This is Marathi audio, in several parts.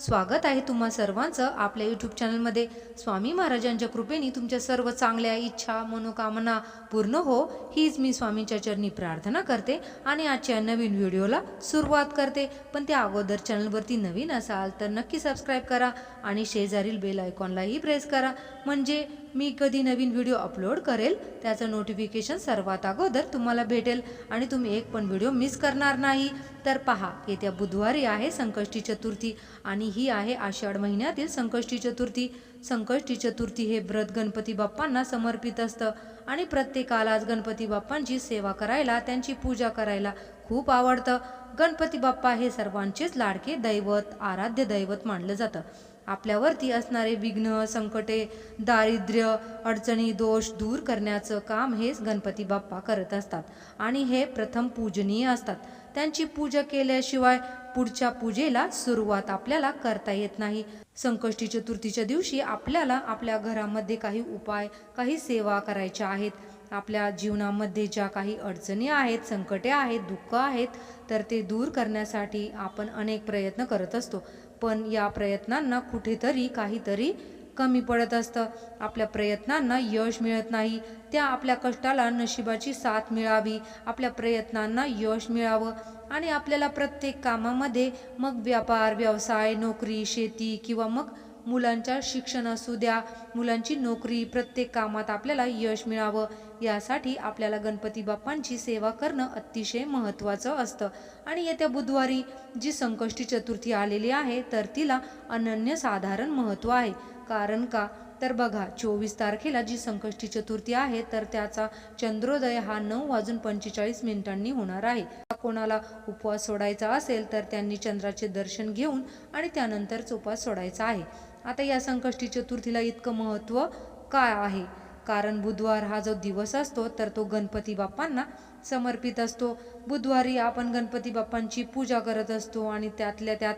स्वागत आहे तुम्हा सर्वांचं आपल्या यूट्यूब चॅनलमध्ये स्वामी महाराजांच्या कृपेने तुमच्या सर्व चांगल्या इच्छा मनोकामना पूर्ण हो हीच मी स्वामींच्या चरणी प्रार्थना करते आणि आजच्या नवीन व्हिडिओला सुरुवात करते. पण त्या अगोदर चॅनलवरती नवीन असाल तर नक्की सबस्क्राईब करा आणि शेजारील बेल आयकॉनलाही प्रेस करा. म्हणजे मी कधी नवीन व्हिडिओ अपलोड करेल त्याचं नोटिफिकेशन सर्वात अगोदर तुम्हाला भेटेल आणि तुम्ही एक पण व्हिडिओ मिस करणार नाही. तर पहा येत्या बुधवारी आहे संकष्टी चतुर्थी आणि ही आहे आषाढ महिन्यातील संकष्टी चतुर्थी. संकष्टी चतुर्थी हे व्रत गणपती बाप्पांना समर्पित असतं आणि प्रत्येकालाच गणपती बाप्पांची सेवा करायला त्यांची पूजा करायला खूप आवडतं. गणपती बाप्पा हे सर्वांचेच लाडके दैवत आराध्य दैवत मानलं जातं. आपल्यावरती असणारे विघ्न संकटे दारिद्र्य अडचणी दोष दूर करण्याचं काम हेच गणपती बाप्पा करत असतात. आणि हे प्रथम पूजनीय असतात. त्यांची पूजा केल्याशिवाय पुढच्या पूजेला सुरुवात आपल्याला करता येत नाही. संकष्टी चतुर्थीच्या दिवशी आपल्याला आपल्या घरामध्ये काही उपाय काही सेवा करायच्या आहेत. आपल्या जीवनामध्ये ज्या काही अडचणी आहेत संकटे आहेत दुःख आहेत तर ते दूर करण्यासाठी आपण अनेक प्रयत्न करत असतो. पण या प्रयत्नांना कुठेतरी काहीतरी कमी पडत असतं. आपल्या प्रयत्नांना यश मिळत नाही. त्या आपल्या कष्टाला नशिबाची साथ मिळावी. आपल्या प्रयत्नांना यश मिळावं. आणि आपल्याला प्रत्येक कामामध्ये मग व्यापार व्यवसाय नोकरी शेती किंवा मग मुलांच्या शिक्षण असू द्या मुलांची नोकरी प्रत्येक कामात आपल्याला यश मिळावं यासाठी आपल्याला गणपती बाप्पांची सेवा करणं अतिशय महत्त्वाचं असतं. आणि येत्या बुधवारी जी संकष्टी चतुर्थी आलेली आहे तर तिला अनन्यसाधारण महत्त्व आहे. कारण का? तर बघा चोवीस तारखेला जी संकष्टी चतुर्थी आहे तर त्याचा चंद्रोदय हा नऊ वाजून पंचेचाळीस मिनिटांनी होणार आहे. कोणाला उपवास सोडायचा असेल तर त्यांनी चंद्राचे दर्शन घेऊन आणि त्यानंतरच उपवास सोडायचा आहे. आता या संकष्टी चतुर्थीला इतकं महत्त्व काय आहे? कारण बुधवार हा जो दिवस असतो तर तो गणपती बाप्पांना समर्पित असतो. बुधवारी आपण गणपती बाप्पांची पूजा करत असतो आणि त्यातल्या त्यात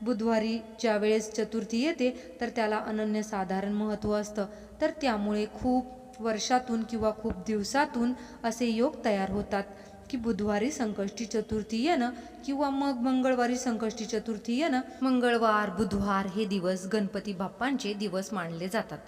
बुधवारी ज्या वेळेस चतुर्थी येते तर त्याला अनन्यसाधारण महत्त्व असतं. तर त्यामुळे खूप वर्षातून किंवा खूप दिवसातून असे योग तयार होतात. की बुधवारी संकष्टी चतुर्थी येणं किंवा मग मंगळवारी संकष्टी चतुर्थी येणं मंगळवार बुधवार हे दिवस गणपती बाप्पांचे दिवस मानले जातात.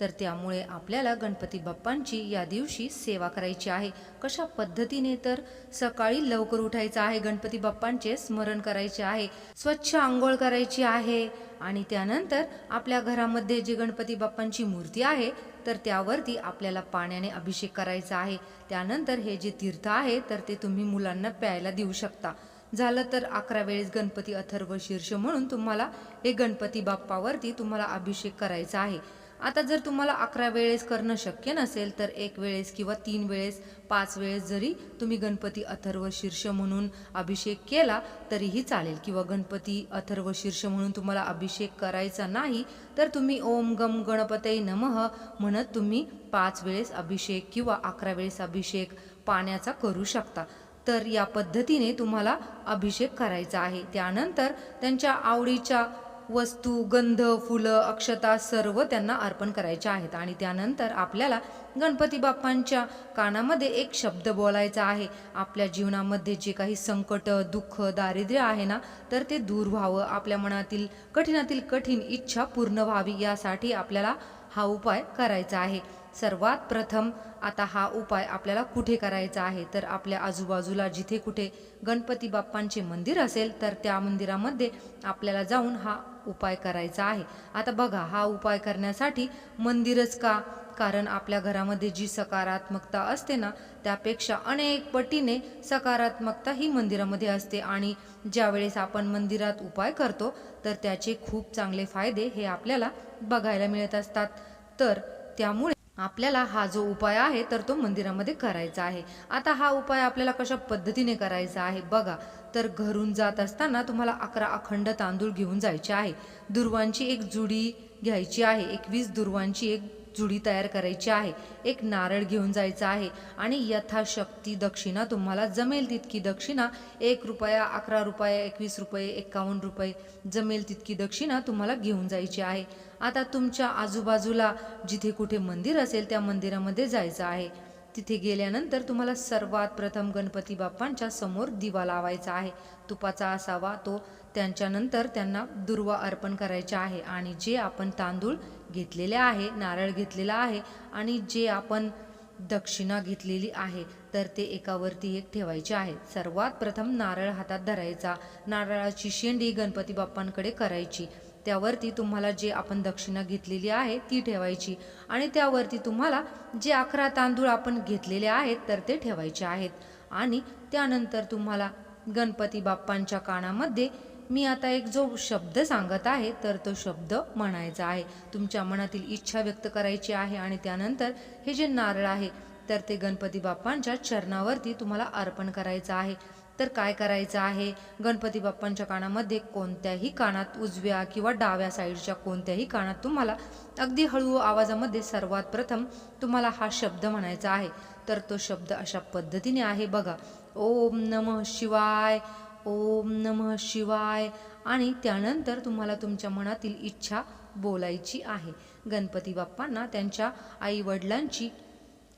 तर त्यामुळे आपल्याला गणपती बाप्पांची या दिवशी सेवा करायची आहे. कशा पद्धतीने तर सकाळी लवकर उठायचं आहे गणपती बाप्पांचे स्मरण करायचे आहे स्वच्छ आंघोळ करायची आहे आणि त्यानंतर आपल्या घरामध्ये जी गणपती बाप्पांची मूर्ती आहे तर त्यावरती आपल्याला पाण्याने अभिषेक करायचा आहे. त्यानंतर हे जे तीर्थ आहे तर ते तुम्ही मुलांना प्यायला देऊ शकता. झालं तर अकरा वेळेस गणपती अथर्व शीर्ष म्हणून तुम्हाला हे गणपती बाप्पावरती तुम्हाला अभिषेक करायचा आहे. आता जर तुम्हाला अकरा वेळेस करणं शक्य नसेल तर एक वेळेस किंवा तीन वेळेस पाच वेळेस जरी तुम्ही गणपती अथर्व शीर्ष म्हणून अभिषेक केला तरीही चालेल. किंवा गणपती अथर्व शीर्ष म्हणून तुम्हाला अभिषेक करायचा नाही तर तुम्ही ओम गम गणपते नमः म्हणत तुम्ही पाच वेळेस अभिषेक किंवा अकरा वेळेस अभिषेक पाण्याचा करू शकता. तर या पद्धतीने तुम्हाला अभिषेक करायचा आहे. त्यानंतर त्यांच्या आवडीच्या वस्तू गंध फुलं अक्षता सर्व त्यांना अर्पण करायच्या आहेत. आणि त्यानंतर आपल्याला गणपती बाप्पांच्या कानामध्ये एक शब्द बोलायचा आहे. आपल्या जीवनामध्ये जे काही संकट दुःख दारिद्र्य आहे ना तर ते दूर व्हावं. आपल्या मनातील कठीणातील कठीण इच्छा पूर्ण व्हावी यासाठी आपल्याला हा उपाय करायचा आहे. सर्वात प्रथम आता हा उपाय आपल्याला कुठे करायचा आहे? तर आपल्या आजूबाजूला जिथे कुठे गणपती बाप्पांचे मंदिर असेल तर त्या मंदिरामध्ये आपल्याला जाऊन हा उपाय करायचा आहे. आता बघा हा उपाय करण्यासाठी मंदिरच का? कारण आपल्या घरामध्ये जी सकारात्मकता असते ना त्यापेक्षा अनेक पटीने सकारात्मकता ही मंदिरामध्ये असते. आणि ज्यावेळेस आपण मंदिरात उपाय करतो तर त्याचे खूप चांगले फायदे हे आपल्याला बघायला मिळत असतात. तर त्यामुळे आपल्याला हा जो उपाय आहे तर तो मंदिरामध्ये करायचा आहे. आता हा उपाय आपल्याला कशा पद्धतीने करायचा आहे बघा. तर घरून जात असताना तुम्हाला अकरा अखंड तांदूळ घेऊन जायचे आहे. दुर्वांची एक जुडी घ्यायची आहे. एकवीस दुर्वांची एक जुडी तयार करायची आहे. एक नारळ घेऊन जायचा आहे आणि यथाशक्ती दक्षिणा तुम्हाला जमेल तितकी दक्षिणा एक रुपया अकरा रुपये एकवीस रुपये एकावन्न रुपये जमेल तितकी दक्षिणा तुम्हाला घेऊन जायची आहे. आता तुमच्या आजूबाजूला जिथे कुठे मंदिर असेल त्या मंदिरामध्ये जायचं आहे. तिथे गेल्यानंतर तुम्हाला सर्वात प्रथम गणपती बाप्पांच्या समोर दिवा लावायचा आहे. तुपाचा असावा तो. त्यांच्यानंतर त्यांना दुर्वा अर्पण करायचा आहे आणि जे आपण तांदूळ घेतलेले आहे नारळ घेतलेला आहे आणि जे आपण दक्षिणा घेतलेली आहे तर ते एकावरती एक ठेवायचे आहे. सर्वात प्रथम नारळ हातात धरायचा. नारळाची शेंडी गणपती बाप्पांकडे करायची. त्यावरती तुम्हाला जे आपण दक्षिणा घेतलेली आहे ती ठेवायची. आणि त्यावरती तुम्हाला जे अकरा तांदूळ आपण घेतलेले आहेत तर ते ठेवायचे आहेत. आणि त्यानंतर तुम्हाला गणपती बाप्पांच्या कानामध्ये मी आता एक जो शब्द सांगत आहे तर तो शब्द म्हणायचा आहे. तुमच्या मनातील इच्छा व्यक्त करायची आहे आणि त्यानंतर हे जे नारळ आहे तर ते गणपती बाप्पांच्या चरणावरती तुम्हाला अर्पण करायचं आहे. तर काय करायचं आहे? गणपती बाप्पांच्या कानामध्ये कोणत्याही कानात उजव्या किंवा डाव्या साईडच्या कोणत्याही कानात तुम्हाला अगदी हळू आवाजामध्ये सर्वात प्रथम तुम्हाला हा शब्द म्हणायचा आहे. तर तो शब्द अशा पद्धतीने आहे बघा. ओम नम शिवाय. ओम नम शिवाय. आणि त्यानंतर तुम्हाला तुमच्या मनातील इच्छा बोलायची आहे. गणपती बाप्पांना त्यांच्या आईवडिलांची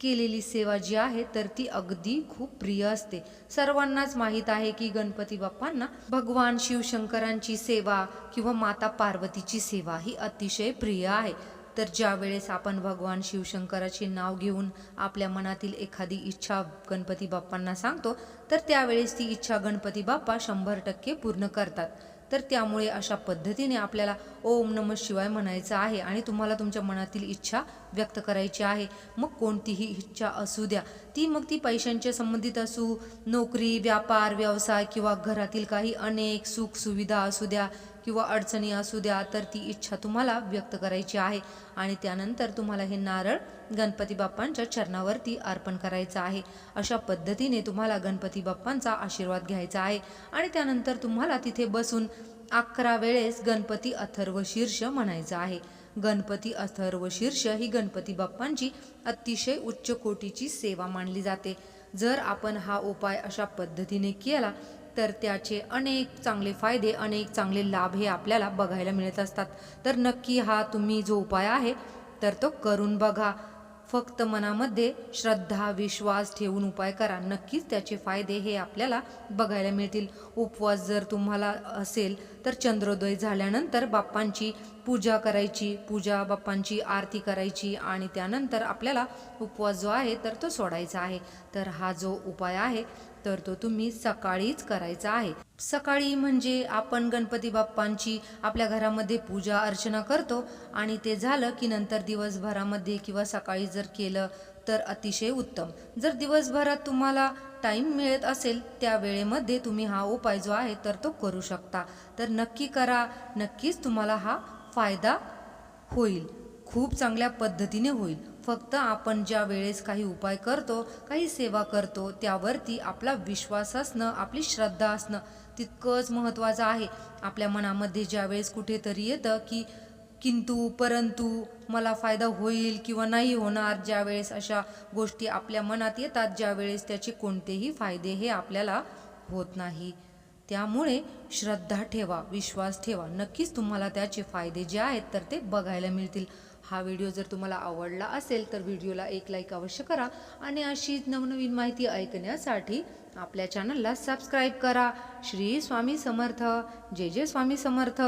केलेली सेवा जी आहे तर ती अगदी खूप प्रिय असते. सर्वांनाच माहीत आहे की गणपती बाप्पांना भगवान शिवशंकरांची सेवा किंवा माता पार्वतीची सेवा ही अतिशय प्रिय आहे. तर ज्या वेळेस आपण भगवान शिवशंकराचे नाव घेऊन आपल्या मनातील एखादी इच्छा गणपती बाप्पांना सांगतो तर त्यावेळेस ती इच्छा गणपती बाप्पा शंभर टक्के पूर्ण करतात. तर त्यामुळे अशा पद्धतीने आपल्याला ओम नम शिवाय म्हणायचं आहे आणि तुम्हाला तुमच्या मनातील इच्छा व्यक्त करायची आहे. मग कोणतीही इच्छा असू द्या. ती मग ती पैशांच्या संबंधित असू नोकरी व्यापार व्यवसाय किंवा घरातील काही अनेक सुख सुविधा असू द्या किंवा अडचणी असू द्या तर ती इच्छा तुम्हाला व्यक्त करायची आहे. आणि त्यानंतर तुम्हाला हे नारळ गणपती बाप्पांच्या चरणावरती अर्पण करायचं आहे. अशा पद्धतीने तुम्हाला गणपती बाप्पांचा आशीर्वाद घ्यायचा आहे. आणि त्यानंतर तुम्हाला तिथे बसून अकरा वेळेस गणपती अथर्व शीर्ष म्हणायचं आहे. गणपती अथर्व शीर्ष ही गणपती बाप्पांची अतिशय उच्च कोटीची सेवा मानली जाते. जर आपण हा उपाय अशा पद्धतीने केला तर त्याचे अनेक चांगले फायदे अनेक चांगले लाभ हे आपल्याला बघायला मिळत असतात. तर नक्की हा तुम्ही जो उपाय आहे तर तो करून बघा. फक्त मनामध्ये श्रद्धा विश्वास ठेवून उपाय करा. नक्कीच त्याचे फायदे हे आपल्याला बघायला मिळतील. उपवास जर तुम्हाला असेल तर चंद्रोदय झाल्यानंतर बाप्पांची पूजा करायची पूजा बाप्पांची आरती करायची आणि त्यानंतर आपल्याला उपवास जो आहे तर तो सोडायचा आहे. तर हा जो उपाय आहे तर तो तुम्ही सकाळीच करायचा आहे. सकाळी म्हणजे आपण गणपती बाप्पांची आपल्या घरामध्ये पूजा अर्चना करतो आणि ते झालं की नंतर दिवसभरामध्ये किंवा सकाळी जर केलं तर अतिशय उत्तम. जर दिवसभरात तुम्हाला टाईम मिळत असेल त्या वेळेमध्ये तुम्ही हा उपाय जो आहे तर तो करू शकता. तर नक्की करा नक्कीच तुम्हाला हा फायदा होईल. खूप चांगल्या पद्धतीने होईल. फक्त आपण ज्या वेळेस काही उपाय करतो काही सेवा करतो त्यावरती आपला विश्वास असणं आपली श्रद्धा असणं तितकंच महत्त्वाचं आहे. आपल्या मनामध्ये ज्यावेळेस कुठेतरी येतं की किंतु परंतु मला फायदा होईल किंवा नाही होणार ज्यावेळेस अशा गोष्टी आपल्या मनात येतात ज्यावेळेस त्याचे कोणतेही फायदे हे आपल्याला होत नाही. त्यामुळे श्रद्धा ठेवा विश्वास ठेवा. नक्कीच तुम्हाला त्याचे फायदे जे आहेत तर ते बघायला मिळतील. हा व्हिडिओ जर तुम्हाला आवडला असेल तर व्हिडिओला एक लाईक अवश्य करा आणि अशीच नवनवीन माहिती ऐकण्यासाठी आपल्या चॅनलला सबस्क्राईब करा. श्री स्वामी समर्थ. जय जय स्वामी समर्थ.